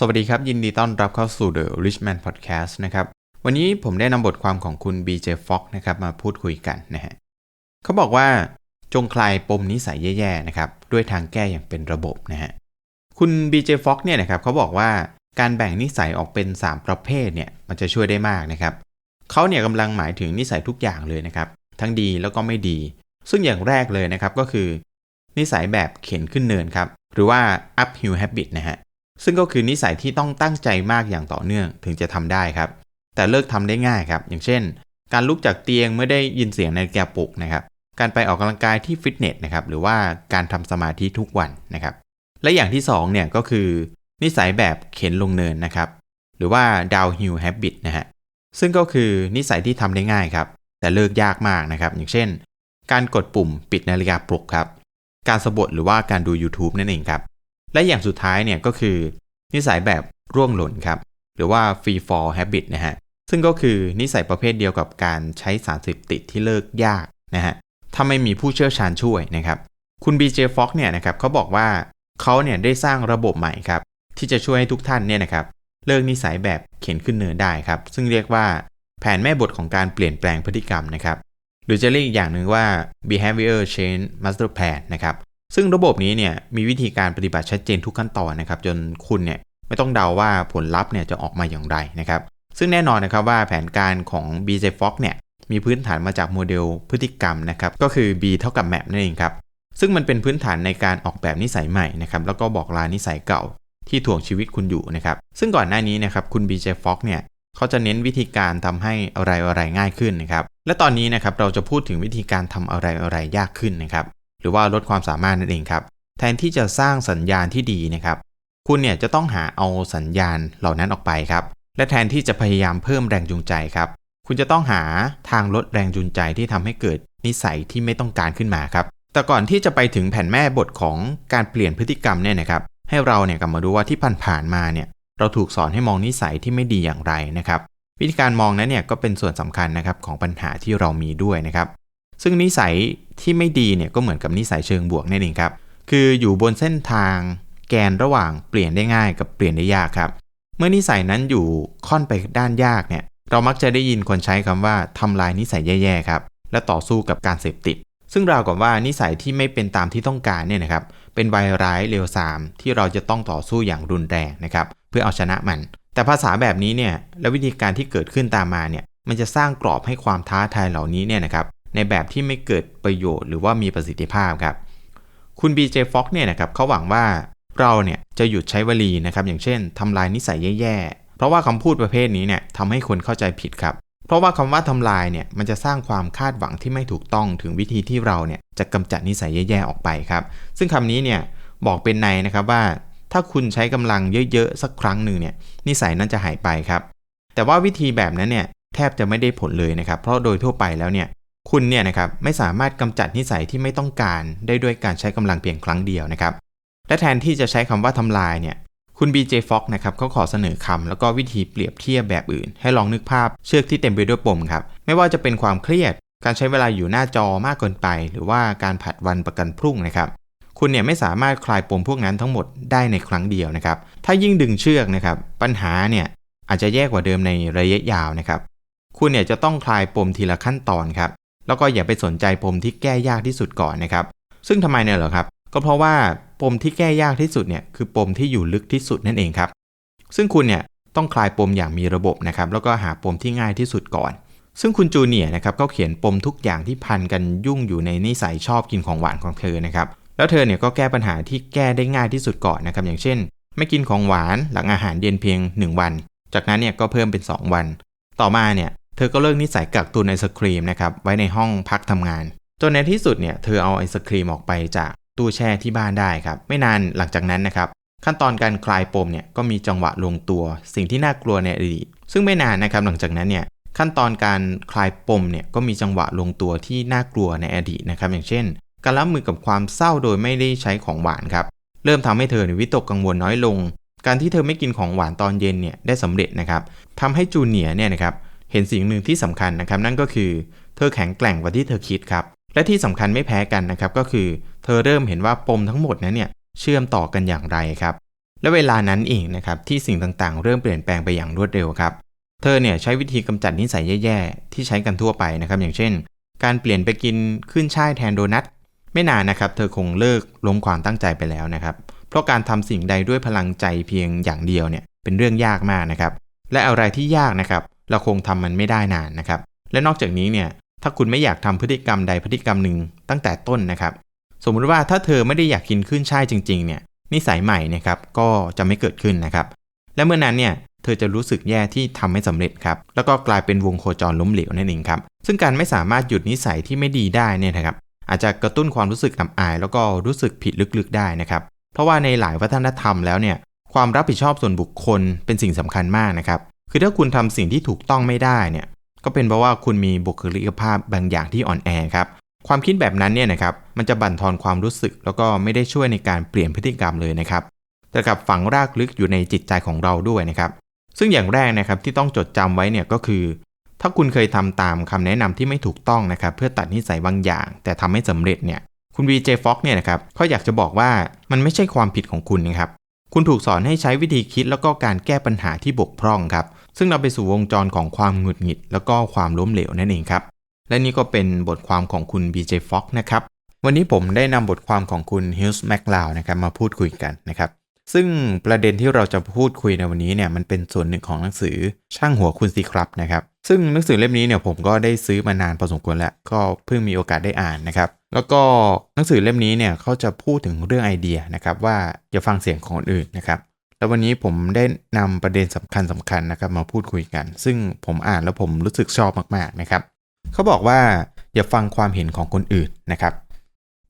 สวัสดีครับ ยินดีต้อนรับเข้าสู่ The Richman Podcast นะครับ วันนี้ผมได้นำบทความของคุณ BJ Fox นะครับมาพูดคุยกันนะฮะเขาบอกว่าจงคลายปมนิสัยแย่ๆนะครับด้วยทางแก้อย่างเป็นระบบนะฮะคุณ BJ Fox เนี่ยนะครับเขาบอกว่าการแบ่งนิสัยออกเป็น 3 ประเภทเนี่ยมันจะช่วยได้มากนะครับเขาเนี่ยกำลังหมายถึงนิสัยทุกอย่างเลยนะครับทั้งดีแล้วก็ไม่ดี ซึ่งอย่างแรกเลยนะครับก็คือ นิสัยแบบเข็นขึ้นเนินครับหรือว่า uphill habit นะฮะ ซึ่งก็คือนิสัยที่ต้องตั้งใจมากอย่างต่อเนื่องถึงจะทำได้ครับ แต่เลิกทำได้ง่ายครับ อย่างเช่น การลุกจากเตียงเมื่อได้ยินเสียงนาฬิกาปลุกนะครับ การไปออกกำลังกายที่ฟิตเนสนะครับ หรือว่าการทำสมาธิทุกวันนะครับ และอย่างที่2เนี่ยก็คือ นิสัยแบบเข็นลงเนินนะครับ หรือว่า downhill habit นะฮะ ซึ่งก็คือนิสัยที่ทำได้ง่ายครับ แต่เลิกยากมากนะครับ อย่างเช่น การกดปุ่มปิดนาฬิกาปลุกครับ การสะบดหรือว่าการดู YouTube นั่นเองครับ และอย่างสุดท้ายเนี่ยก็คือ นิสัยแบบร่วงหล่นครับ หรือว่า free fall habit นะฮะ ซึ่งก็คือนิสัยประเภทเดียวกับการใช้สารเสพติดที่เลิกยากนะฮะ ถ้าไม่มีผู้เชี่ยวชาญช่วยนะครับ คุณ BJ Fox เนี่ยนะครับเขาบอกว่าเขาเนี่ยได้สร้างระบบใหม่ครับ ที่จะช่วยให้ทุกท่านเนี่ยนะครับเลิกนิสัยแบบเข็นขึ้นเนินได้ครับ ซึ่งเรียกว่าแผนแม่บทของการเปลี่ยนแปลงพฤติกรรมนะครับ หรือจะเรียกอีกอย่างหนึ่งว่า behavior change master plan นะครับ ซึ่งระบบนี้เนี่ยมีวิธีการปฏิบัติชัดเจนทุกขั้นตอนนะครับ จนคุณเนี่ยไม่ต้องเดาว่าผลลัพธ์เนี่ยจะออกมาอย่างไรนะครับ ซึ่งแน่นอนนะครับว่าแผนการของ BJ Fox เนี่ยมีพื้นฐานมาจากโมเดลพฤติกรรมนะครับ ก็คือ B เท่ากับ map นั่นเองครับ ซึ่งมันเป็นพื้นฐานในการออกแบบนิสัยใหม่นะครับ แล้วก็บอกลานิสัยเก่าที่ถ่วงชีวิตคุณอยู่นะครับ ซึ่งก่อนหน้านี้นะครับคุณ BJ Fox เนี่ยเขาจะเน้นวิธีการทำให้อะไรอะไรง่ายขึ้นนะครับ และตอนนี้นะครับเราจะพูดถึงวิธีการทำอะไรอะไรยากขึ้นนะครับ หรือว่าลดความสามารถนั่นเองครับ แทนที่จะสร้างสัญญาณที่ดีนะครับ คุณเนี่ยจะต้องหาเอาสัญญาณเหล่านั้นออกไปครับ และแทนที่จะพยายามเพิ่มแรงจูงใจครับ คุณจะต้องหาทางลดแรงจูงใจที่ทำให้เกิดนิสัยที่ไม่ต้องการขึ้นมาครับ แต่ก่อนที่จะไปถึงแผ่นแม่บทของการเปลี่ยนพฤติกรรมเนี่ยนะครับ ให้เราเนี่ยกลับมาดูว่าที่ผ่านๆมาเนี่ย เราถูกสอนให้มองนิสัยที่ไม่ดีอย่างไรนะครับ วิธีการมองนั้นเนี่ยก็เป็นส่วนสำคัญนะครับของปัญหาที่เรามีด้วยนะครับ ซึ่งนิสัยที่ไม่ดีเนี่ยก็เหมือนกับนิสัยเชิงบวกนั่นเองครับ คืออยู่บนเส้นทางแกนระหว่างเปลี่ยนได้ง่ายกับเปลี่ยนได้ยากครับ เมื่อนิสัยนั้นอยู่ค่อนไปด้านยากเนี่ย เรามักจะได้ยินคนใช้คำว่าทำลายนิสัยแย่ๆครับ และต่อสู้กับการเสพติด ซึ่งราวกับว่านิสัยที่ไม่เป็นตามที่ต้องการเนี่ยนะครับ เป็นวัยร้ายเลวทรามที่เราจะต้องต่อสู้อย่างรุนแรงนะครับ เพื่อเอาชนะมัน แต่ภาษาแบบนี้เนี่ย และวิธีการที่เกิดขึ้นตามมาเนี่ย มันจะสร้างกรอบให้ความท้าทายเหล่านี้เนี่ยนะครับ ในแบบที่ไม่เกิดประโยชน์หรือว่ามีประสิทธิภาพครับ คุณ BJ Fox เนี่ยนะครับเขาหวังว่าเราเนี่ยจะหยุดใช้วลีนะครับ อย่างเช่นทำลายนิสัยแย่ๆ เพราะว่าคำพูดประเภทนี้เนี่ยทำให้คนเข้าใจผิดครับ เพราะว่าคำว่าทำลายเนี่ยมันจะสร้างความคาดหวังที่ไม่ถูกต้องถึงวิธีที่เราเนี่ยจะกำจัดนิสัยแย่ๆออกไปครับ ซึ่งคำนี้เนี่ยบอกเป็นในนะครับว่า ถ้าคุณใช้กำลังเยอะๆสักครั้งหนึ่งเนี่ยนิสัยนั้นจะหายไปครับ แต่ว่าวิธีแบบนั้นเนี่ยแทบจะไม่ได้ผลเลยนะครับ เพราะโดยทั่วไปแล้วเนี่ย คุณเนี่ยนะครับไม่สามารถกำจัดนิสัยที่ไม่ต้องการได้ด้วยการใช้กำลังเพียงครั้งเดียวนะครับ และแทนที่จะใช้คำว่าทำลายเนี่ยคุณ BJ Fox นะครับเขาขอเสนอคำแล้วก็วิธีเปรียบเทียบแบบอื่น ให้ลองนึกภาพเชือกที่เต็มไปด้วยปมครับ ไม่ว่าจะเป็นความเครียด การใช้เวลาอยู่หน้าจอมากเกินไป หรือว่าการผัดวันประกันพรุ่งนะครับ คุณเนี่ยไม่สามารถคลายปมพวกนั้นทั้งหมดได้ในครั้งเดียวนะครับ ถ้ายิ่งดึงเชือกนะครับ ปัญหาเนี่ยอาจจะแย่กว่าเดิมในระยะยาวนะครับ คุณเนี่ยจะต้องคลายปมทีละขั้นตอนครับ แล้วก็อย่าไปสนใจปมที่แก้ยากที่สุดก่อนนะครับ ซึ่งทำไมเนี่ยเหรอครับ ก็เพราะว่าปมที่แก้ยากที่สุดเนี่ยคือปมที่อยู่ลึกที่สุดนั่นเองครับ ซึ่งคุณเนี่ยต้องคลายปมอย่างมีระบบนะครับ แล้วก็หาปมที่ง่ายที่สุดก่อน ซึ่งคุณจูเนียร์นะครับก็เขียนปมทุกอย่างที่พันกันยุ่งอยู่ในนิสัยชอบกินของหวานของเธอนะครับ แล้วเธอเนี่ยก็แก้ปัญหาที่แก้ได้ง่ายที่สุดก่อนนะครับ อย่างเช่น ไม่กินของหวานหลังอาหารเย็นเพียง 1 วัน จากนั้นเนี่ยก็เพิ่มเป็น 2 วัน ต่อมาเนี่ย เธอก็เลิกนิสัยกักตุนไอศครีมนะครับไว้ในห้องพักทำงาน จนในที่สุดเนี่ยเธอเอาไอศครีมออกไปจากตู้แช่ที่บ้านได้ครับไม่นานหลังจากนั้นนะครับขั้นตอนการคลายปมเนี่ยก็มีจังหวะลงตัว สิ่งที่น่ากลัวในอดีตซึ่งไม่นานนะครับหลังจากนั้นเนี่ยขั้นตอนการคลายปมเนี่ยก็มีจังหวะลงตัวที่น่ากลัวในอดีตนะครับอย่างเช่น การรับมือกับความเศร้าโดยไม่ได้ใช้ของหวานครับเริ่มทำให้เธอวิตกกังวลน้อยลง การที่เธอไม่กินของหวานตอนเย็นเนี่ยได้สำเร็จนะครับทำให้จูเนียร์เนี่ยนะครับ เห็นสิ่งหนึ่งที่สำคัญนะครับนั่นก็คือเธอแข็งแกร่งกว่าที่เธอคิดครับ และที่สำคัญไม่แพ้กันนะครับก็คือ เธอเริ่มเห็นว่าปมทั้งหมดนั้นเนี่ยเชื่อมต่อกันอย่างไรครับ และเวลานั้นเองนะครับที่สิ่งต่างๆ เริ่มเปลี่ยนแปลงไปอย่างรวดเร็วครับ เธอเนี่ยใช้วิธีกำจัดนิสัยแย่ๆ ที่ใช้กันทั่วไปนะครับอย่างเช่น การเปลี่ยนไปกินขึ้นช่ายแทนโดนัทไม่นานนะครับเธอคงเลิกล้มความตั้งใจไปแล้วนะครับ เพราะการทำสิ่งใดด้วยพลังใจเพียงอย่างเดียวเนี่ยเป็นเรื่องยากมากนะครับ และอะไรที่ยากนะครับ เราคงทำมันไม่ได้นานนะครับ และนอกจากนี้เนี่ยถ้าคุณไม่อยากทำพฤติกรรมใดพฤติกรรมหนึ่งตั้งแต่ต้นนะครับ สมมุติว่าถ้าเธอไม่ได้อยากกินขึ้นช่ายจริงๆเนี่ยนิสัยใหม่นะครับก็จะไม่เกิดขึ้นนะครับ และเมื่อนนั้นเนี่ยเธอจะรู้สึกแย่ที่ทำไม่สำเร็จครับ แล้วก็กลายเป็นวงโคจรล้มเหลวนั่นเองครับ ซึ่งการไม่สามารถหยุดนิสัยที่ไม่ดีได้เนี่ยนะครับ อาจจะกระตุ้นความรู้สึกอับอาย แล้วก็รู้สึกผิดลึกๆได้นะครับ เพราะว่าในหลายวัฒนธรรมแล้วเนี่ย ความรับผิดชอบส่วนบุคคลเป็นสิ่งสำคัญมากนะครับ คือถ้าคุณทำสิ่งที่ถูกต้องไม่ได้เนี่ย ก็เป็นเพราะว่าคุณมีบุคลิกภาพบางอย่างที่อ่อนแอครับ ความคิดแบบนั้นเนี่ยนะครับ มันจะบั่นทอนความรู้สึก แล้วก็ไม่ได้ช่วยในการเปลี่ยนพฤติกรรมเลยนะครับ แต่กับฝังรากลึกอยู่ในจิตใจของเราด้วยนะครับ ซึ่งอย่างแรกนะครับที่ต้องจดจำไว้เนี่ยก็คือ ถ้าคุณเคยทำตามคำแนะนำที่ไม่ถูกต้องนะครับ เพื่อตัดนิสัยบางอย่าง แต่ทำไม่สำเร็จเนี่ยคุณ VJ Fox เนี่ยนะครับเขาอยากจะบอกว่ามันไม่ใช่ความผิดของคุณนะครับ คุณถูกสอนให้ใช้วิธีคิดแล้วก็การแก้ปัญหาที่บกพร่องครับ ซึ่งเราไปสู่วงจรของความหงุดหงิด แล้วก็ความล้มเหลวนั่นเองครับ และนี่ก็เป็นบทความของคุณ BJ Fox นะครับ วันนี้ผมได้นำบทความของคุณ Hughes McLeod นะครับมาพูดคุยกันนะครับ ซึ่งประเด็นที่เราจะพูดคุยในวันนี้เนี่ยมันเป็นส่วนหนึ่งของหนังสือช่างหัวคุณสิครับนะครับ ซึ่งหนังสือเล่มนี้เนี่ยผมก็ได้ซื้อมานานพอสมควรแล้ว ก็เพิ่งมีโอกาสได้อ่านนะครับ แล้วก็หนังสือเล่มนี้เนี่ยเขาจะพูดถึงเรื่องไอเดียนะครับว่าอย่าฟังเสียงของคนอื่นนะครับ แล้ววันนี้ผมได้นำประเด็นสำคัญสำคัญนะครับมาพูดคุยกัน ซึ่งผมอ่านแล้วผมรู้สึกชอบมากๆนะครับ เขาบอกว่าอย่าฟังความเห็นของคนอื่นนะครับ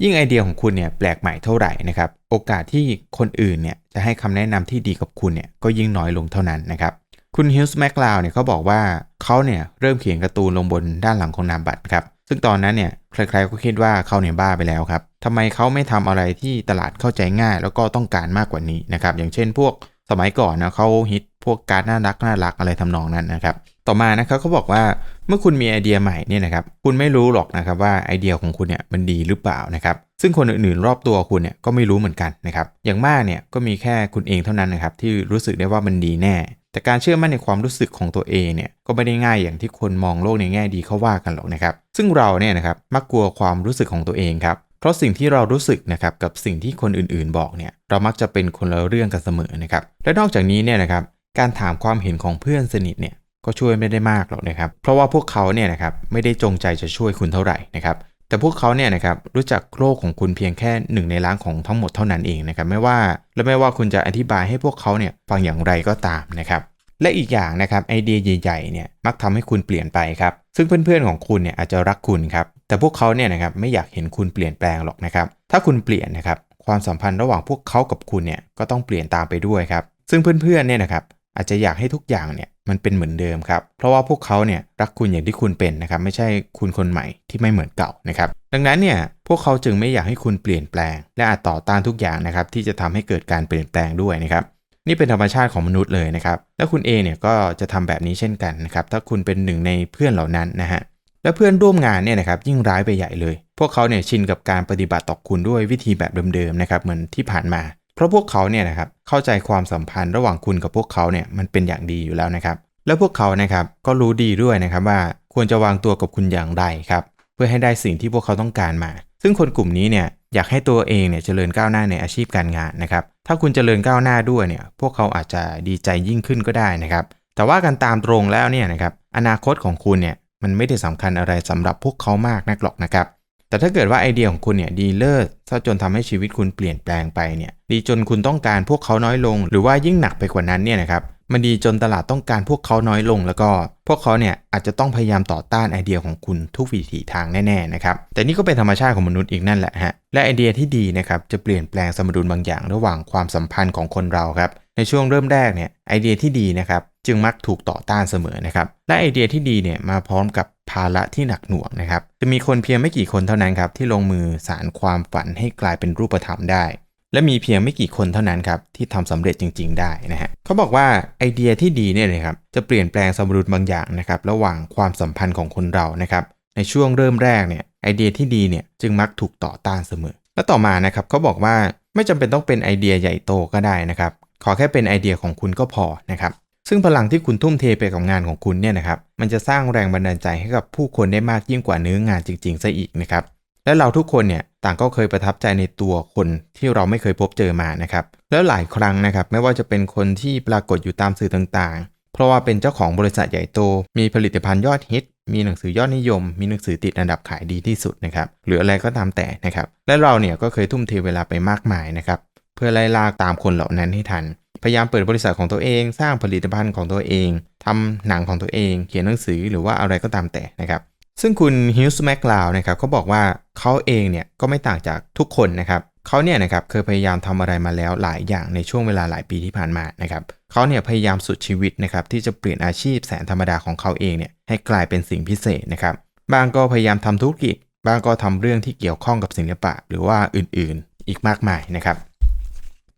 ยิ่งไอเดียของคุณเนี่ยแปลกใหม่เท่าไหร่นะครับ โอกาสที่คนอื่นเนี่ยจะให้คำแนะนำที่ดีกับคุณเนี่ยก็ยิ่งน้อยลงเท่านั้นนะครับ คุณฮิลส์แมคลาวเนี่ยเขาบอกว่าเขาเนี่ยเริ่มเขียนการ์ตูนลงบนด้านหลังของนามบัตรครับ ซึ่งตอนนั้นเนี่ยใครๆก็คิดว่าเขาเนี่ยบ้าไปแล้วครับทำไมเขาไม่ทำอะไรที่ตลาดเข้าใจง่าย แล้วก็ต้องการมากกว่านี้นะครับอย่างเช่นพวกสมัยก่อนนะเขาฮิตพวกการ์ดน่ารักน่ารักอะไรทำนองนั้นนะครับต่อมานะครับเขาบอกว่าเมื่อคุณมีไอเดียใหม่เนี่ยนะครับคุณไม่รู้หรอกนะครับว่าไอเดียของคุณเนี่ยมันดีหรือเปล่านะครับซึ่งคนอื่นๆรอบตัวคุณเนี่ยก็ไม่รู้เหมือนกันนะครับอย่างมากเนี่ยก็มีแค่คุณเองเท่านั้นนะครับที่รู้สึกได้ว่ามันดีแน่ แต่การเชื่อมั่นในความรู้สึกของตัวเองเนี่ยก็ไม่ได้ง่ายอย่างที่คนมองโลกในแง่ดีเขาว่ากันหรอกนะครับ ซึ่งเราเนี่ยนะครับมักกลัวความรู้สึกของตัวเองครับเพราะสิ่งที่เรารู้สึกนะครับกับสิ่งที่คนอื่นๆบอกเนี่ยเรามักจะเป็นคนละเรื่องกันเสมอนะครับและนอกจากนี้เนี่ยนะครับการถามความเห็นของเพื่อนสนิทเนี่ยก็ช่วยไม่ได้มากหรอกนะครับ เพราะว่าพวกเขาเนี่ยนะครับไม่ได้จงใจจะช่วยคุณเท่าไหร่นะครับ แต่พวกเขาเนี่ยนะครับรู้จักโลกของคุณเพียงแค่หนึ่งในล้านของทั้งหมดเท่านั้นเองนะครับไม่ว่าและไม่ว่าคุณจะอธิบายให้พวกเขาเนี่ยฟังอย่างไรก็ตามนะครับและอีกอย่างนะครับไอเดียใหญ่ๆเนี่ยมักทำให้คุณเปลี่ยนไปครับซึ่งเพื่อนๆของคุณเนี่ยอาจจะรักคุณครับแต่พวกเขาเนี่ยนะครับไม่อยากเห็นคุณเปลี่ยนแปลงหรอกนะครับถ้าคุณเปลี่ยนนะครับความสัมพันธ์ระหว่างพวกเขากับคุณเนี่ยก็ต้องเปลี่ยนตามไปด้วยครับซึ่งเพื่อนๆเนี่ยนะครับอาจจะอยากให้ทุกอย่างเนี่ย มันเป็นเหมือนเดิมครับ เพราะว่าพวกเขาเนี่ยรักคุณอย่างที่คุณเป็นนะครับ ไม่ใช่คุณคนใหม่ที่ไม่เหมือนเก่านะครับ ดังนั้นเนี่ยพวกเขาจึงไม่อยากให้คุณเปลี่ยนแปลง และอาจต่อต้านทุกอย่างนะครับที่จะทำให้เกิดการเปลี่ยนแปลงด้วยนะครับ นี่เป็นธรรมชาติของมนุษย์เลยนะครับ และคุณเองเนี่ยก็จะทำแบบนี้เช่นกันนะครับ ถ้าคุณเป็นหนึ่งในเพื่อนเหล่านั้นนะฮะ และเพื่อนร่วมงานเนี่ยนะครับยิ่งร้ายไปใหญ่เลย พวกเขาเนี่ยชินกับการปฏิบัติต่อคุณด้วยวิธีแบบเดิมๆนะครับเหมือนที่ผ่านมาเพราะพวกเขาเนี่ยนะครับเข้าใจความสัมพันธ์ระหว่างคุณกับพวกเขาเนี่ยมันเป็นอย่างดีอยู่แล้วนะครับ แล้วพวกเขานะครับก็รู้ดีด้วยนะครับว่าควรจะวางตัวกับคุณอย่างไรครับ เพื่อให้ได้สิ่งที่พวกเขาต้องการมา ซึ่งคนกลุ่มนี้เนี่ยอยากให้ตัวเองเนี่ยเจริญก้าวหน้าในอาชีพการงานนะครับ ถ้าคุณเจริญก้าวหน้าด้วยเนี่ย พวกเขาอาจจะดีใจยิ่งขึ้นก็ได้นะครับ แต่ว่ากันตามตรงแล้วเนี่ยนะครับ อนาคตของคุณเนี่ยมันไม่ได้สำคัญอะไรสำหรับพวกเขามากนักหรอกนะครับ แต่ถ้าเกิดว่าไอเดียของคุณเนี่ยดีเลิศซะจนทำให้ชีวิตคุณเปลี่ยนแปลงไปเนี่ย ดีจนคุณต้องการพวกเขาน้อยลง หรือว่ายิ่งหนักไปกว่านั้นเนี่ยนะครับ มันดีจนตลาดต้องการพวกเขาน้อยลง แล้วก็พวกเขาเนี่ยอาจจะต้องพยายามต่อต้านไอเดียของคุณทุกวิถีทางแน่ๆนะครับแต่นี่ก็เป็นธรรมชาติของมนุษย์อีกนั่นแหละฮะและไอเดียที่ดีนะครับจะเปลี่ยนแปลงสมดุลบางอย่างระหว่างความสัมพันธ์ของคนเราครับในช่วงเริ่มแรกเนี่ยไอเดียที่ดีนะครับจึงมักถูกต่อต้านเสมอนะครับและไอเดียที่ดีเนี่ยมาพร้อมกับภาระที่หนักหน่วงนะครับจะมีคนเพียงไม่กี่คนเท่านั้นครับที่ลงมือสารความฝันให้กลายเป็นรูปธรรมได้ และมีเพียงไม่กี่คนเท่านั้นครับที่ทำสำเร็จจริง ๆ ได้นะฮะเขาบอกว่าไอเดียที่ดีเนี่ยนะครับจะเปลี่ยนแปลงสมดุลบางอย่างนะครับระหว่างความสัมพันธ์ของคนเรานะครับในช่วงเริ่มแรกเนี่ยไอเดียที่ดีเนี่ยจึงมักถูกต่อต้านเสมอ และต่อมานะครับเขาบอกว่าไม่จำเป็นต้องเป็นไอเดียใหญ่โตก็ได้นะครับขอแค่เป็นไอเดียของคุณก็พอนะครับซึ่งพลังที่คุณทุ่มเทไปกับงานของคุณเนี่ยนะครับมันจะสร้างแรงบันดาลใจให้กับผู้คนได้มากยิ่งกว่าเนื้องานจริงๆซะอีกนะครับ และเราทุกคนเนี่ยต่างก็เคยประทับใจในตัวคนที่เราไม่เคยพบเจอมานะครับ แล้วหลายครั้งนะครับ ไม่ว่าจะเป็นคนที่ปรากฏอยู่ตามสื่อต่างๆ เพราะว่าเป็นเจ้าของบริษัทใหญ่โต มีผลิตภัณฑ์ยอดฮิต มีหนังสือยอดนิยม มีหนังสือติดอันดับขายดีที่สุดนะครับ หรืออะไรก็ตามแต่นะครับ และเราเนี่ยก็เคยทุ่มเทเวลาไปมากมายนะครับ เพื่อไล่ล่าตามคนเหล่านั้นให้ทัน พยายามเปิดบริษัทของตัวเอง สร้างผลิตภัณฑ์ของตัวเองทำหนังของตัวเอง เขียนหนังสือหรือว่าอะไรก็ตามแต่นะครับ ซึ่งคุณฮิวส์แมคลาวนะครับเขาบอกว่าเขาเองเนี่ยก็ไม่ต่างจากทุกคนนะครับเขาเนี่ยนะครับเคยพยายามทำอะไรมาแล้วหลายอย่างในช่วงเวลาหลายปีที่ผ่านมานะครับเขาเนี่ยพยายามสุดชีวิตนะครับที่จะเปลี่ยนอาชีพแสนธรรมดาของเขาเองเนี่ยให้กลายเป็นสิ่งพิเศษนะครับบางก็พยายามทำธุรกิจบางก็ทำเรื่องที่เกี่ยวข้องกับศิลปะ หรือว่าอื่นๆอีกมากมายนะครับ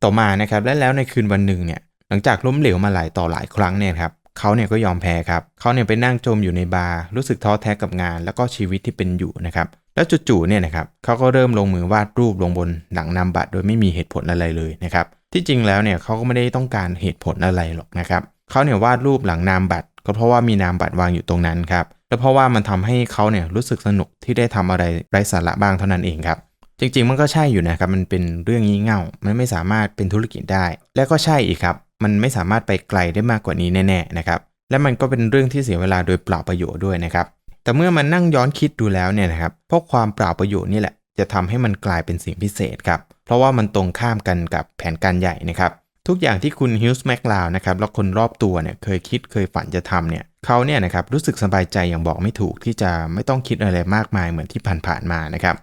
ต่อมานะครับและแล้วในคืนวันหนึ่งเนี่ยหลังจากล้มเหลวมาหลายต่อหลายครั้งเนี่ยครับ เขาเนี่ยก็ยอมแพ้ครับเขาเนี่ยไปนั่งจมอยู่ในบาร์รู้สึกท้อแท้กับงาน แล้วก็ชีวิตที่เป็นอยู่นะครับแล้วจู่ๆเนี่ยนะครับเขาก็เริ่มลงมือวาดรูปลงบนหนังนามบัตรโดยไม่มีเหตุผลอะไรเลยนะครับที่จริงแล้วเนี่ยเขาก็ไม่ได้ต้องการเหตุผลอะไรหรอกนะครับเขาเนี่ยวาดรูปหลังนามบัตร ก็เพราะว่ามีนามบัตรวางอยู่ตรงนั้นครับและเพราะว่ามันทำให้เขาเนี่ยรู้สึกสนุกที่ได้ทำอะไรไร้สาระบ้างเท่านั้นเองครับจริงๆมันก็ใช่อยู่นะครับมันเป็นเรื่องงี่เง่ามันไม่สามารถเป็นธุรกิจได้ และก็ใช่อีกครับ มันไม่สามารถไปไกลได้มากกว่านี้แน่ๆนะครับและมันก็เป็นเรื่องที่เสียเวลาโดยเปล่าประโยชน์ด้วยนะครับ แต่เมื่อมันนั่งย้อนคิดดูแล้วเนี่ยนะครับพราะความเปล่าประโยชน์นี่แหละ จะทำให้มันกลายเป็นสิ่งพิเศษครับ เพราะว่ามันตรงข้ามกันกับแผนการใหญ่นะครับ ทุกอย่างที่คุณฮิวส์แมคลาวนะครับแล้วคนรอบตัวเนี่ยเคยคิดเคยฝันจะทำเนี่ยเขาเนี่ยนะครับรู้สึกสบายใจอย่างบอกไม่ถูกที่จะไม่ต้องคิดอะไรมากมายเหมือนที่ผ่านๆมานะครับ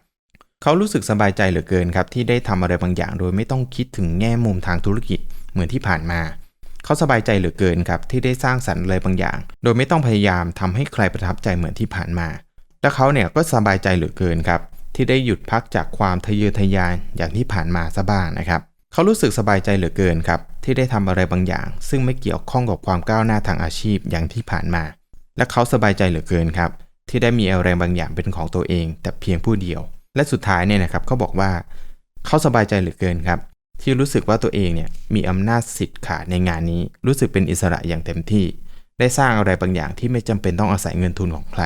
เขารู้สึกสบายใจเหลือเกินครับที่ได้ทำอะไรบางอย่าง โดยไม่ต้องคิดถึงแง่มุมทางธุรกิจ เหมือนที่ผ่านมา เขาสบายใจเหลือเกินครับที่ได้สร้างสรรค์อะไรบางอย่าง โดยไม่ต้องพยายามทำให้ใครประทับใจเหมือนที่ผ่านมา และเขาเนี่ยก็สบายใจเหลือเกินครับที่ได้หยุดพักจากความทะเยอทะยานอย่างที่ผ่านมาซะบ้างนะครับ เขารู้สึกสบายใจเหลือเกินครับที่ได้ทำอะไรบางอย่าง ซึ่งไม่เกี่ยวข้องกับความก้าวหน้าทางอาชีพอย่างที่ผ่านมา และเขาสบายใจเหลือเกินครับที่ได้มีอะไรบางอย่างเป็นของตัวเอง แต่เพียงผู้เดียว และสุดท้ายเนี่ยนะครับเขาบอกว่า เขาสบายใจเหลือเกินครับ ที่รู้สึกว่าตัวเองเนี่ยมีอำนาจสิทธิ์ขาดในงานนี้ รู้สึกเป็นอิสระอย่างเต็มที่ ได้สร้างอะไรบางอย่างที่ไม่จำเป็นต้องอาศัยเงินทุนของใคร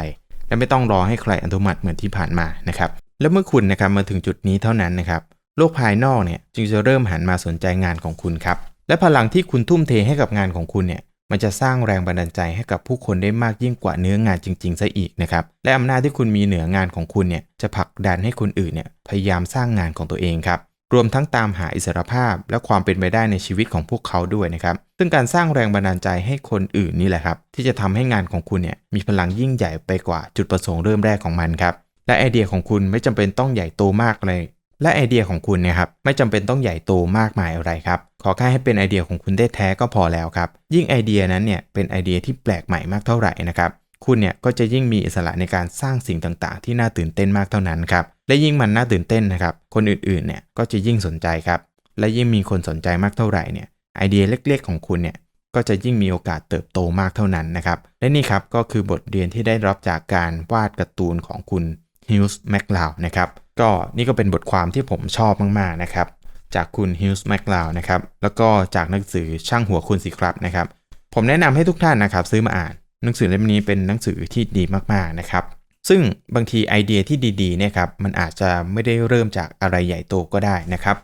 และไม่ต้องรอให้ใครอนุมัติเหมือนที่ผ่านมานะครับและเมื่อคุณนะครับมาถึงจุดนี้เท่านั้นนะครับโลกภายนอกเนี่ยจึงจะเริ่มหันมาสนใจงานของคุณครับและพลังที่คุณทุ่มเทให้กับงานของคุณเนี่ยมันจะสร้างแรงบันดาลใจให้กับผู้คนได้มากยิ่งกว่าเนื้องานจริงๆซะอีกนะครับ และอำนาจที่คุณมีเหนืองานของคุณเนี่ยจะผลักดันให้คนอื่นเนี่ยพยายามสร้างงานของตัวเองครับ รวมทั้งตามหาอิสรภาพ และความเป็นไปได้ในชีวิตของพวกเขาด้วยนะครับ ซึ่งการสร้างแรงบันดาลใจให้คนอื่นนี่แหละครับ ที่จะทำให้งานของคุณเนี่ยมีพลังยิ่งใหญ่ไปกว่าจุดประสงค์เริ่มแรกของมันครับ และไอเดียของคุณไม่จำเป็นต้องใหญ่โตมากเลย และไอเดียของคุณเนี่ยครับไม่จำเป็นต้องใหญ่โตมากมายอะไรครับ ขอแค่ให้เป็นไอเดียของคุณได้แท้ก็พอแล้วครับ ยิ่งไอเดียนั้นเนี่ยเป็นไอเดียที่แปลกใหม่มากเท่าไหร่นะครับ คุณเนี่ยก็จะยิ่งมีอิสระในการสร้างสิ่งต่างๆ ที่น่าตื่นเต้นมากเท่านั้นครับ และยิ่งมันน่าตื่นเต้นนะครับ คนอื่นๆเนี่ยก็จะยิ่งสนใจครับ และยิ่งมีคนสนใจมากเท่าไหร่เนี่ยไอเดียเล็กๆของคุณเนี่ยก็จะยิ่งมีโอกาสเติบโตมากเท่านั้นนะครับ และนี่ครับก็คือบทเรียนที่ได้รับจากการวาดการ์ตูนของคุณฮิลส์แมคลาวนะครับก็นี่ก็เป็นบทความที่ผมชอบมากๆนะครับจากคุณฮิลส์แมคลาวนะครับแล้วก็จากหนังสือช่างหัวคุณสิครับนะครับ ผมแนะนำให้ทุกท่านนะครับซื้อมาอ่าน หนังสือเล่มนี้เป็นหนังสือที่ดีมากๆนะครับ ซึ่งบางทีไอเดียที่ดีๆเนี่ยครับมันอาจจะไม่ได้เริ่มจากอะไรใหญ่โตก็ได้นะครับ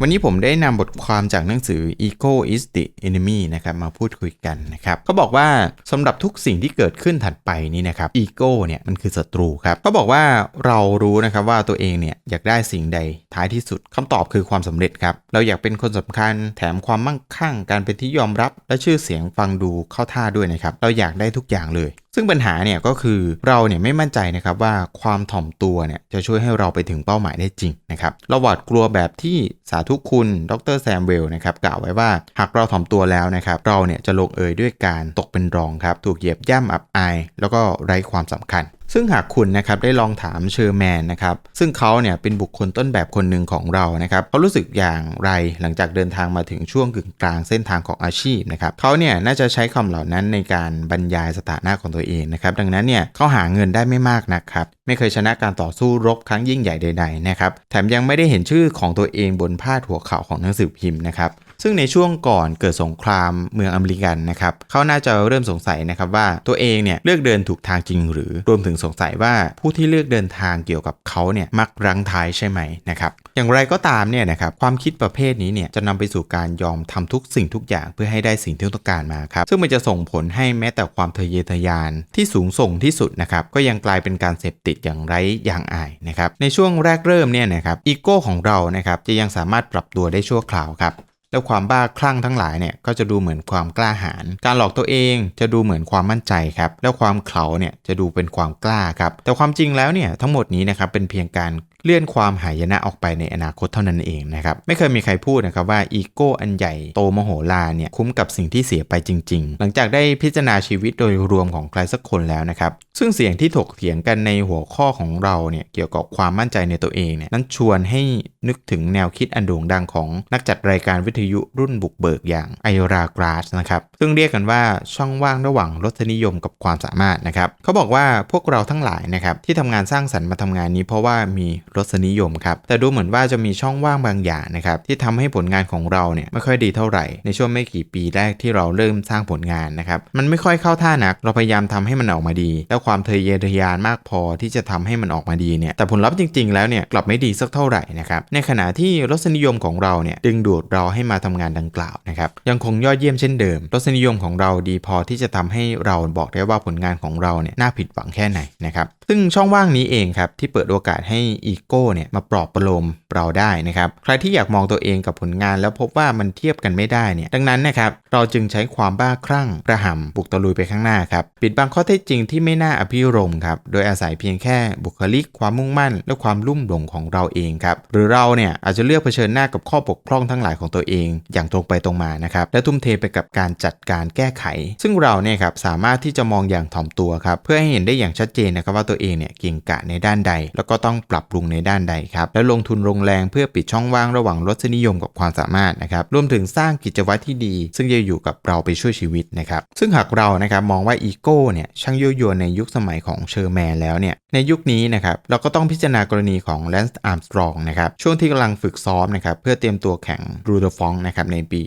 วันนี้ผมได้นำบทความจากหนังสือ Ego is the enemy นะครับมาพูดคุยกันนะครับเขาบอกว่าสำหรับทุกสิ่งที่เกิดขึ้นถัดไปนี้นะครับ Ego เนี่ยมันคือศัตรูครับเขาบอกว่าเรารู้นะครับว่าตัวเองเนี่ยอยากได้สิ่งใดท้ายที่สุดคำตอบคือความสำเร็จครับ เราอยากเป็นคนสำคัญแถมความมั่งคั่ง การเป็นที่ยอมรับ และชื่อเสียงฟังดูเข้าท่าด้วยนะครับเราอยากได้ทุกอย่างเลย ซึ่งปัญหาเนี่ยก็คือเราเนี่ยไม่มั่นใจนะครับว่าความถ่อมตัวเนี่ยจะช่วยให้เราไปถึงเป้าหมายได้จริงนะครับเราหวาดกลัวแบบที่สาธุคุณดรแซมเวลนะครับกล่าวไว้ว่าหากเราถ่อมตัวแล้วนะครับเราเนี่ยจะลงเอยด้วยการตกเป็นรองครับถูกเหยียบย่ำอับอาย แล้วก็ไร้ความสำคัญ ซึ่งหากคุณนะครับได้ลองถามเชอร์แมนนะครับซึ่งเขาเนี่ยเป็นบุคคลต้นแบบคนหนึ่งของเรานะครับเขารู้สึกอย่างไรหลังจากเดินทางมาถึงช่วงกึ่งกลางเส้นทางของอาชีพนะครับเขาเนี่ยน่าจะใช้คำเหล่านั้นในการบรรยายสถานะของตัวเองนะครับดังนั้นเนี่ยเขาหาเงินได้ไม่มากนะครับไม่เคยชนะการต่อสู้รบครั้งยิ่งใหญ่ใดๆนะครับแถมยังไม่ได้เห็นชื่อของตัวเองบนพาดหัวข่าวของหนังสือพิมพ์นะครับ ซึ่งในช่วงก่อนเกิดสงครามเมืองอเมริกันนะครับเขาน่าจะเริ่มสงสัยนะครับว่าตัวเองเนี่ยเลือกเดินถูกทางจริงหรือรวมถึงสงสัยว่าผู้ที่เลือกเดินทางเกี่ยวกับเขาเนี่ยมักรั้งท้ายใช่ไหมนะครับอย่างไรก็ตามเนี่ยนะครับความคิดประเภทนี้เนี่ยจะนำไปสู่การยอมทำทุกสิ่งทุกอย่างเพื่อให้ได้สิ่งที่ต้องการมาครับซึ่งมันจะส่งผลให้แม้แต่ความทะเยอทะยานที่สูงส่งที่สุดนะครับก็ยังกลายเป็นการเสพติดอย่างไร้ยางอายนะครับในช่วงแรกเริ่มเนี่ยนะครับอีโก้ของเรานะครับจะยังสามารถปรับตัวได้ชั่วคราวครับ แล้วความบ้าคลั่งทั้งหลายเนี่ยก็จะดูเหมือนความกล้าหาญการหลอกตัวเองจะดูเหมือนความมั่นใจครับแล้วความเขลาเนี่ยจะดูเป็นความกล้าครับแต่ความจริงแล้วเนี่ยทั้งหมดนี้นะครับเป็นเพียงการ เลื่อนความหายนะออกไปในอนาคตเท่านั้นเองนะครับไม่เคยมีใครพูดนะครับว่าอีโก้อันใหญ่โตมโหฬารเนี่ยคุ้มกับสิ่งที่เสียไปจริง ๆ หลังจากได้พิจารณาชีวิตโดยรวมของใครสักคนแล้วนะครับซึ่งเสียงที่ถกเถียงกันในหัวข้อของเราเนี่ยเกี่ยวกับความมั่นใจในตัวเองเนี่ยนั้นชวนให้นึกถึงแนวคิดอันโด่งดังของนักจัดรายการวิทยุรุ่นบุกเบิกอย่างไอรากราสนะครับซึ่งเรียกกันว่าช่องว่างระหว่างรสนิยมกับความสามารถนะครับเขาบอกว่าพวกเราทั้งหลายนะครับที่ทำงานสร้างสรรค์มาทำงานนี้เพราะว่ามีรสนิยมครับ แต่ดูเหมือนว่าจะมีช่องว่างบางอย่างนะครับที่ทำให้ผลงานของเราเนี่ยไม่ค่อยดีเท่าไหร่ในช่วงไม่กี่ปีแรกที่เราเริ่มสร้างผลงานนะครับมันไม่ค่อยเข้าท่านัก เราพยายามทำให้มันออกมาดี แล้วความเทะเยอทะยานมากพอที่จะทำให้มันออกมาดีเนี่ยแต่ผลลัพธ์จริง ๆ แล้วเนี่ยกลับไม่ดีสักเท่าไหร่นะครับในขณะที่รสนิยมของเราเนี่ยดึงดูดเราให้มาทำงานดังกล่าวนะครับยังคงยอดเยี่ยมเช่นเดิม รสนิยมของเราดีพอที่จะทำให้เราบอกได้ว่าผลงานของเราเนี่ยน่าผิดหวังแค่ไหนนะครับซึ่งช่องว่างนี้เองครับที่เปิดโอกาสให้อีโก้เนี่ยมาปลอบประโลมเราได้นะครับ ใครที่อยากมองตัวเองกับผลงานแล้วพบว่ามันเทียบกันไม่ได้เนี่ย ดังนั้นนะครับ เราจึงใช้ความบ้าคลั่งกระหำบุกตะลุยไปข้างหน้าครับ ปิดบังข้อเท็จจริงที่ไม่น่าอภิรมครับ โดยอาศัยเพียงแค่บุคลิก ความมุ่งมั่น และความลุ่มหลงของเราเองครับ หรือเราเนี่ยอาจจะเลือกเผชิญหน้ากับข้อบกพร่องทั้งหลายของตัวเอง อย่างตรงไปตรงมานะครับ และทุ่มเทไปกับการจัดการแก้ไข ซึ่งเราเนี่ยครับสามารถที่จะมองอย่างถ่อมตัวครับ เพื่อให้เห็นได้อย่างชัดเจนนะครับว่าตัวเองเนี่ยเก่งกาจในด้านใด แล้วก็ต้องปรับปรุงในด้านใดครับและลงทุนลงแรงเพื่อปิดช่องว่างระหว่างรสนิยมกับความสามารถนะครับรวมถึงสร้างกิจวัตรที่ดี ซึ่งจะอยู่กับเราไปช่วยชีวิตนะครับซึ่งหากเรานะครับมองว่าอีโก้เนี่ยช่างยั่วยวนในยุคสมัยของเชอร์แมนแล้วเนี่ยในยุคนี้นะครับเราก็ต้องพิจารณากรณีของแลนซ์อาร์มสตรองนะครับช่วงที่กำลังฝึกซ้อมนะครับเพื่อเตรียมตัวแข่งรูเดฟองนะครับในปี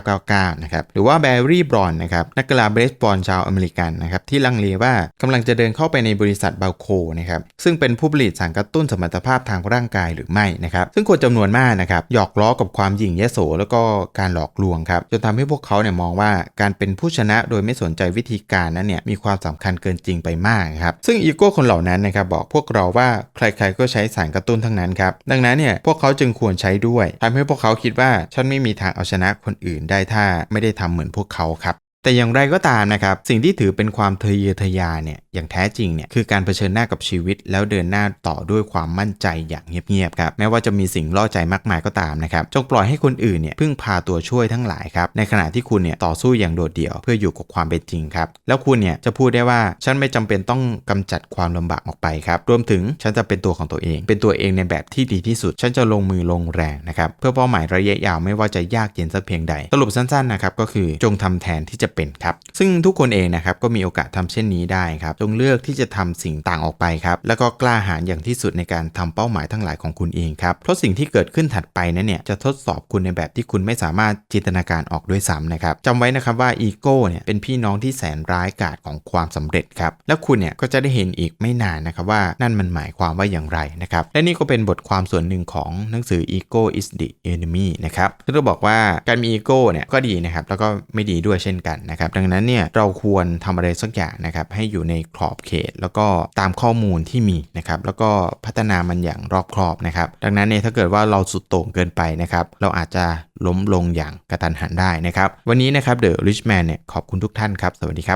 1999นะครับหรือว่าแบร์รี่บรอนนะครับนักกีฬาเบสบอลชาวอเมริกันนะครับที่ลังเลว่ากำลังจะเดินเข้าไปในบริษัทบาโคนะครับซึ่งเป็นผู้ผลิตสารกระตุ้นสมรรถภาพทางร่างกายหรือไม่นะครับซึ่งคนจำนวนมากนะครับหยอกล้อกับความหยิ่งยโสแล้วก็การหลอกลวงครับจนทำให้พวกเขาเนี่ยมองว่าการเป็นผู้ชนะโดยไม่สนใจวิธีการนั้นเนี่ยมีความสำคัญเกินจริงไปมากครับซึ่งอีโก้คนเหล่านั้นนะครับบอกพวกเราว่าใครๆก็ใช้สารกระตุ้นทั้งนั้นครับดังนั้นเนี่ยพวกเขาจึงควรใช้ด้วยทำให้พวกเขาคิดว่าฉันไม่มีทางเอาชนะคนอื่นได้ถ้าไม่ได้ทำเหมือนพวกเขาครับ แต่อย่างไรก็ตามนะครับ สิ่งที่ถือเป็นความทะเยอทะยานเนี่ยอย่างแท้จริงเนี่ยคือการเผชิญหน้ากับชีวิต แล้วเดินหน้าต่อด้วยความมั่นใจอย่างเงียบๆครับแม้ว่าจะมีสิ่งล่อใจมากมายก็ตามนะครับจงปล่อยให้คนอื่นเนี่ยพึ่งพาตัวช่วยทั้งหลายครับในขณะที่คุณเนี่ยต่อสู้อย่างโดดเดี่ยวเพื่ออยู่กับความเป็นจริงครับแล้วคุณเนี่ยจะพูดได้ว่าฉันไม่จำเป็นต้องกำจัดความลำบากออกไปครับรวมถึงฉันจะเป็นตัวของตัวเอง เป็นตัวเองในแบบที่ดีที่สุด ฉันจะลงมือลงแรงนะครับเพื่อเป้าหมายระยะยาวไม่ว่าจะยากเย็นสักเพียงใด สรุปสั้นๆนะครับก็คือจงทำแทนที่จะเป็นครับซึ่งทุกคนเองนะครับก็มีโอกาสทำเช่นนี้ได้ครับจงเลือกที่จะทำสิ่งต่างออกไปครับแล้วก็กล้าหาญอย่างที่สุดในการทำเป้าหมายทั้งหลายของคุณเองครับเพราะสิ่งที่เกิดขึ้นถัดไปนั้นเนี่ยจะทดสอบคุณในแบบที่คุณไม่สามารถจินตนาการออกด้วยซ้ำนะครับจำไว้นะครับว่าอีโก้เนี่ยเป็นพี่น้องที่แสนร้ายกาจของความสำเร็จครับแล้วคุณเนี่ยก็จะได้เห็นอีกไม่นานนะครับว่านั่นมันหมายความว่าอย่างไรนะครับและนี่ก็เป็นบทความส่วนหนึ่งของหนังสือ Ego is the enemy นะครับที่เราบอกว่าการมีอีโก้เนี่ยก็ดีนะครับแล้วก็ไม่ดีด้วยเช่นกันนะครับดังนั้นเนี่ยเราควรทำอะไรสักอย่างนะครับให้อยู่ในขอบเขต แล้วก็ตามข้อมูลที่มีนะครับแล้วก็พัฒนามันอย่างรอบครอบนะครับดังนั้นเนี่ยถ้าเกิดว่าเราสุดโต่งเกินไปนะครับเราอาจจะล้มลงอย่างกระตันหันได้นะครับวันนี้นะครับเดอะริชแมนเนี่ยขอบคุณทุกท่านครับ สวัสดีครับ